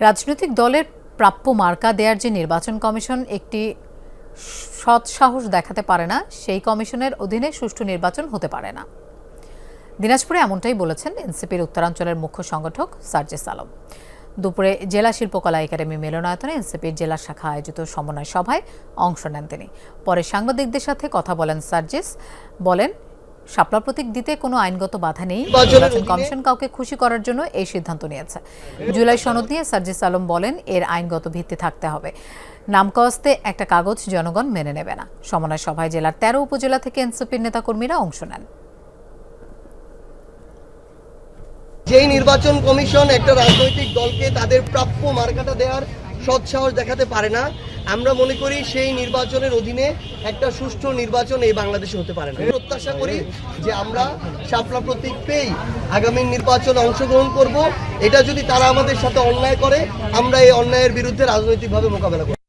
রাজনৈতিক দলের প্রাপ্য মার্কা দেয়ার যে নির্বাচন কমিশন একটি সৎ সাহস দেখাতে পারে না, সেই কমিশনের অধীনে সুষ্ঠু নির্বাচন হতে পারে না। দিনাজপুরে এমনটাই বলেছেন এনসিপির উত্তরাঞ্চলের মুখ্য সংগঠক সার্জেস আলম। দুপুরে জেলা শিল্পকলা একাডেমি মিলনায়তনে এনসিপির জেলা শাখা আয়োজিত সমন্বয় সভায় অংশ নেন তিনি। পরে সাংবাদিকদের সাথে কথা বলেন সার্জেস, বলেন শাপলা প্রতীক দিতে কোনো আইনগত বাধা নেই। নির্বাচন কমিশন কাউকে খুশি করার জন্য এই সিদ্ধান্ত নিয়েছে। জুলাই সনদ নিয়ে সার্জিস আলম বলেন এর আইনগত ভিত্তি থাকতে হবে। নামকাওয়াস্তে একটা কাগজ জনগণ মেনে নেবে না। সমন্বয় সভায় জেলার তেরো উপজেলা থেকে এনসিপির নেতাকর্মীরা অংশ নেন। যেই নির্বাচন কমিশন একটা রাজনৈতিক দলকে তাদের প্রাপ্য মার্কাটা দেওয়ার সৎসাহস দেখাতে পারে না আমরা মনে করি সেই নির্বাচনের অধীনে একটা সুষ্ঠু নির্বাচন এই বাংলাদেশে হতে পারে না। প্রত্যাশা করি যে আমরা শাপলা প্রতীক পেয়েই আগামী নির্বাচনে অংশগ্রহণ করব। এটা যদি তারা আমাদের সাথে অন্যায় করে, আমরা এই অন্যায়ের বিরুদ্ধে রাজনৈতিকভাবে মোকাবেলা করব।